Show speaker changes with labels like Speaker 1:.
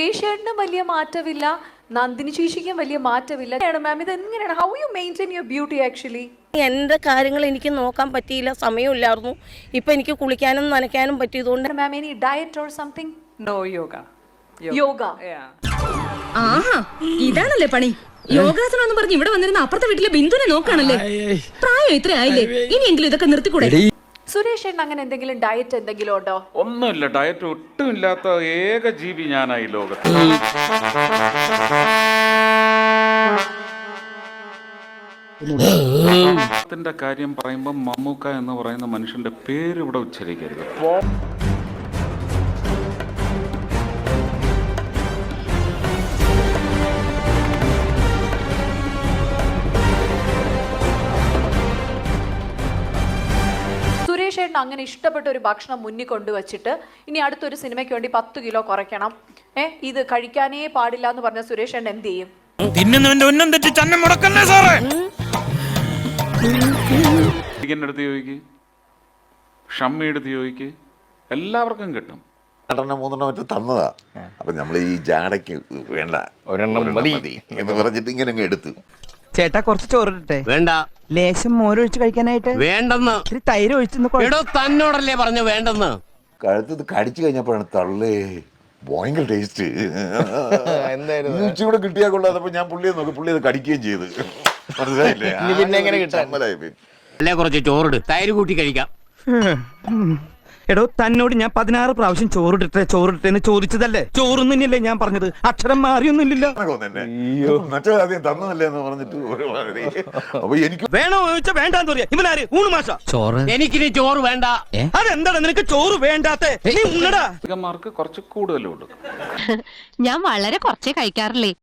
Speaker 1: സുരേഷ് ചേട്ടനും വലിയ മാറ്റമില്ല നന്ദിനി ചേച്ചിക്കും വലിയ മാറ്റമില്ല മാം ഇത് എങ്ങനെയാണ് how you maintain your beauty actually
Speaker 2: എന്റെ കാര്യങ്ങൾ എനിക്ക് നോക്കാൻ പറ്റിയില്ല സമയമില്ലായിരുന്നു. ഇപ്പം എനിക്ക് കുളിക്കാനും നനയ്ക്കാനും പറ്റിയതുകൊണ്ട്
Speaker 1: ma'am any diet or something
Speaker 3: no
Speaker 1: yoga
Speaker 3: yoga.
Speaker 4: ആഹാ ഇതാണല്ലേ പണി. യോഗാസനം എന്ന് പറഞ്ഞ് ഇവിടെ വന്നിരുന്ന അപ്പുറത്തെ വീട്ടിലെ ബിന്ദുനെ നോക്കാണല്ലേ? പ്രായം ഇത്ര ആയില്ലേ ഇനിയെങ്കിലും ഇതൊക്കെ നിർത്തിക്കൂടെ?
Speaker 1: സുരേഷ് ഏട്ടൻ അങ്ങനെ എന്തെങ്കിലും ഡയറ്റ് എന്തെങ്കിലും ഉണ്ടോ?
Speaker 5: ഒന്നുമില്ല ഡയറ്റ് ഒട്ടും ഇല്ലാത്ത ഏക ജീവി ഞാനായി ലോകത്ത്. ത്തിന്റെ കാര്യം പറയുമ്പോൾ മമ്മൂക്ക എന്ന് പറയുന്ന മനുഷ്യന്റെ പേര് ഇവിടെ ഉച്ചരിക്കരുത്.
Speaker 1: ചേട്ടൻ അങ്ങനെ ഇഷ്ടപ്പെട്ട ഒരു ഭക്ഷണം മുന്നിൽ കൊണ്ടുവച്ചിട്ട് ഇനി അടുത്തൊരു സിനിമയ്ക്ക് വേണ്ടി പത്ത് കിലോ കുറയ്ക്കണം. ഏ ഇത് കഴിക്കാനേ പാടില്ല എന്ന് പറഞ്ഞ സുരേഷ് ചേട്ടൻ എന്ത് ചെയ്യും?
Speaker 6: തിന്നുന്നവന്റെ ഉന്നം തെറ്റി ചന്നം മുടക്കല്ലേ സാറേ?
Speaker 5: ഇരിക്കുന്ന അടുത്ത് ചോദിക്ക്. ഷമ്മി എടുത്ത് ചോദിക്ക്. എല്ലാവർക്കും കിട്ടും.
Speaker 7: രണ്ടെണ്ണം മൂന്നെണ്ണം മറ്റും തന്നതാ. അപ്പൊ നമ്മൾ ഈ ജാടയ്ക്ക് വേണ്ട.
Speaker 8: ഒരെണ്ണം മതി.
Speaker 7: എന്ന് പറഞ്ഞിട്ട് ഇങ്ങനെ അങ്ങ് എടുത്തു.
Speaker 6: ചേട്ടാ കുറച്ച് ചോറിട്ടെ
Speaker 8: വേണ്ട.
Speaker 6: ലേശം മോരൊഴിച്ച് കഴിക്കാനായിട്ട്.
Speaker 8: വേണ്ടെന്ന്.
Speaker 6: ഇത്തിരി തൈര് ഒഴിച്ചെന്ന്
Speaker 8: എടോ തന്നോടല്ലേ പറഞ്ഞു വേണ്ടെന്ന്.
Speaker 7: കഴുത്ത് കടിച്ചു കഴിഞ്ഞപ്പോഴാണ് തള്ളേ. ഭയങ്കര ടേസ്റ്റ് ഇച്ചിരി ഉച്ചയൂടെ കിട്ടിയാൽ കൊള്ളാതപ്പോ ഞാൻ പുള്ളിയെ നോക്കി പുള്ളി അത് കടിക്കുകയും ചെയ്ത്. മനസ്സിലായില്ലേ
Speaker 8: ഇനി പിന്നെ എങ്ങനെ കിട്ടാൻ? അല്ലേ കുറച്ച് ചോറിട്. തൈര് കൂട്ടി കഴിക്കാം.
Speaker 6: എടോ തന്നോട് ഞാൻ പതിനാറ് പ്രാവശ്യം ചോറിട്ടെ ചോറിട്ടെ എന്ന് ചോദിച്ചതല്ലേ? ചോറൊന്നും തന്നെയല്ലേ ഞാൻ പറഞ്ഞത്? അക്ഷരം മാറിയൊന്നുമില്ല
Speaker 7: അങ്ങനെ തോന്നുന്നെ. മറ്റേ ആദ്യം തന്നതല്ലേ എന്ന് പറഞ്ഞിട്ട് ഒരു മാതിരി. അപ്പൊ എനിക്ക്
Speaker 6: വേണോ ചോദിച്ചാ വേണ്ടാന്ന് പറയാ. ഇവനാര്? ഊണ് മാഷ. ചോറ്?
Speaker 8: എനിക്കിനി ചോറ് വേണ്ട.
Speaker 6: അതെന്താണ് നിനക്ക് ചോറ് വേണ്ടാത്തെ? നീ ഉണ്ണടാ.
Speaker 5: കുറച്ച് കൊടുക്കും
Speaker 9: ഞാൻ വളരെ കുറച്ചേ കഴിക്കാറില്ലേ.